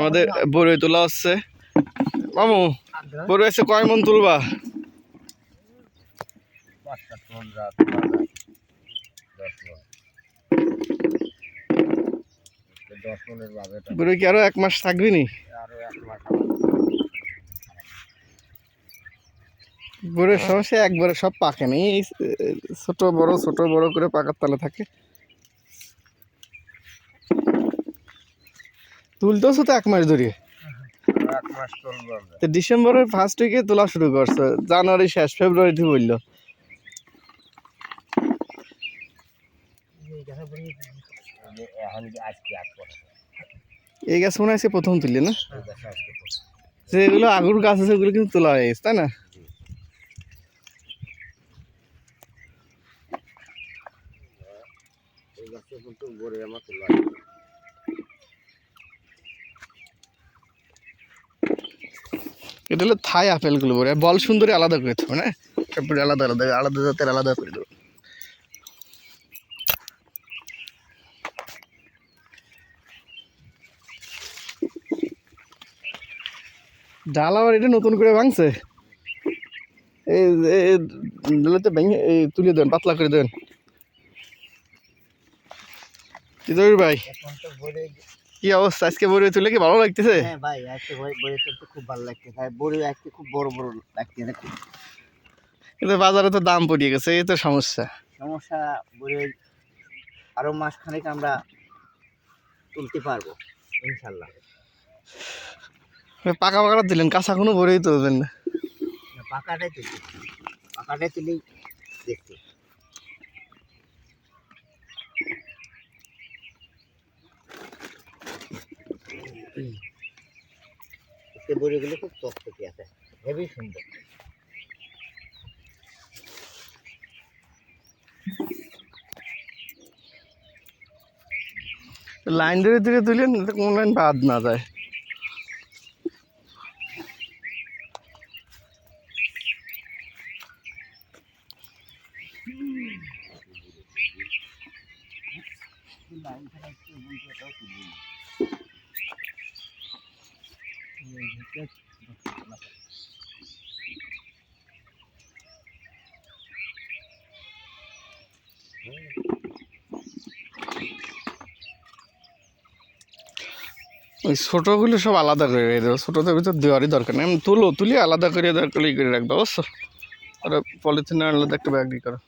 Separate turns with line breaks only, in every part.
আমাদের বড়ই তোলা হচ্ছে মামু বড়ই আছে কয় মন তুলবা? বড়ই কি আরও এক মাস থাকবি নি? বড়ির সমস্যা একবারে সব পাকে নি। ছোট বড় ছোট বড় করে পাকার তালে থাকে। তুলতেছো তো এক মাস ধরে? তো ডিসেম্বরের ফার্স্ট উইকে তোলা শুরু করছে জানুয়ারি শেষ ফেব্রুয়ারিতে বলল
এই
গাছ মনে আছে প্রথম তুললে না। যেগুলো আগুর গাছ আছে ওগুলো কিন্তু তোলা হয়ে গেছে তাই না?
এই গাছে কিন্তু আমার তোলা
এটা হলো থাই আপেলগুলো বলে। বল সুন্দরী আলাদা করে দেবো, না? তারপরে আলাদা আলাদা আলাদা জাতের আলাদা করে দেবো। ডাল আবার এটা নতুন করে ভাঙছে। এই ডালাতে ভেঙে, এই তুলে দেন, পাতলা করে দেন। ভাই? কি অবস্থা? আজকে বড়ি তুলে কি ভালো লাগতেছে?
হ্যাঁ ভাই আজকে বড়ে চলতে খুব ভালো লাগছে ভাই বড়ে আজকে খুব বড় বড় লাগছে
কিন্তু বাজারে তো দাম পড়িয়ে গেছে এই তো সমস্যা।
সমস্যা বলে আরও মাসখানেক আমরা তুলতে পারব ইনশাল্লাহ।
পাকা পাকাটা দিলেন কাঁচা কোনো বড়েই তুলবেন না।
না, পাকাটাই তুলি পাকাটাই তুলি দেখছি। বড়িগুলো খুব চকচকি আছে, হেভি সুন্দর।
লাইন ধরে ধরে যাতে কোনো লাইন বাদ না যায়। ওই ছোটোগুলো সব আলাদা করে রেখে দেবো। ছোটোদের ভিতর দেওয়ারই দরকার নেই। তুলো, তুলি আলাদা করে দরকার করে রাখবে অবশ্য আর পলিথিনে আলাদা একটা ব্যাগ করো।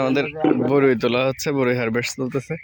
আমাদের বরুই তোলা হচ্ছে বরুই হারভেস্ট চলতেছে।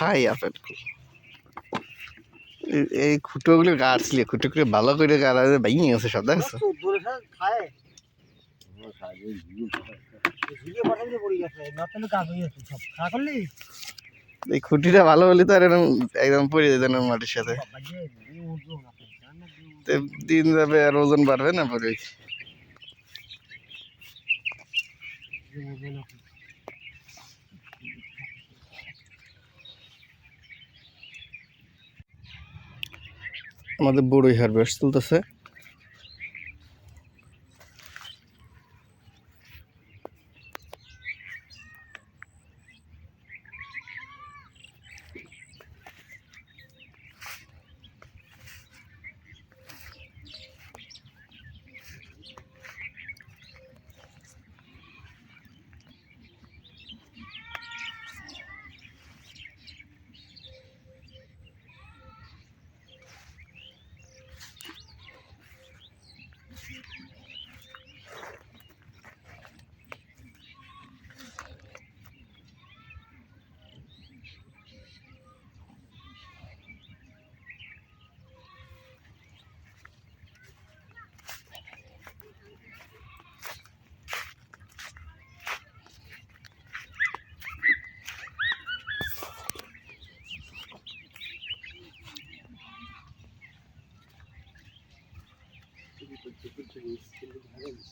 থাই আপেল এই- খুঁটোগুলো গাছলি খুঁটো করে ভালো করে গাড়া ভেঙে গেছে সব দেখছ? এই খুঁটিটা ভালো হলে তো আর এরকম একদম পড়ে যেত না মাটির সাথে। দিন যাবে আর ওজন বাড়বে না পরে। আমাদের বড়ই হারভেস্ট চলতেছে।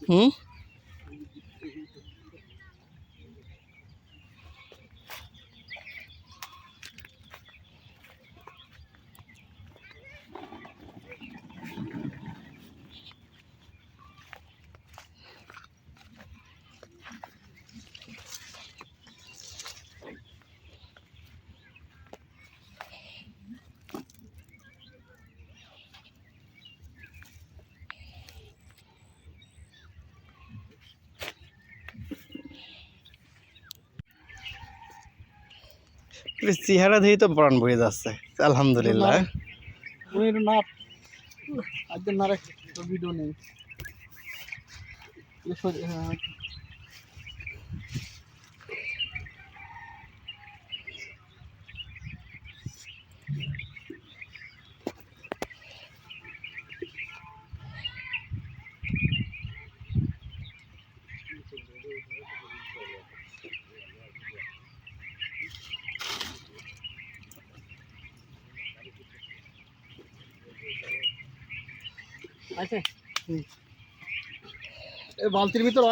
Hmm? চেহারা দিয়েই তো প্রাণ বয়ে যাচ্ছে। আলহামদুলিল্লাহ।
না। আজ না রে ভিডিও নেই। আছে। বালতির ভিতর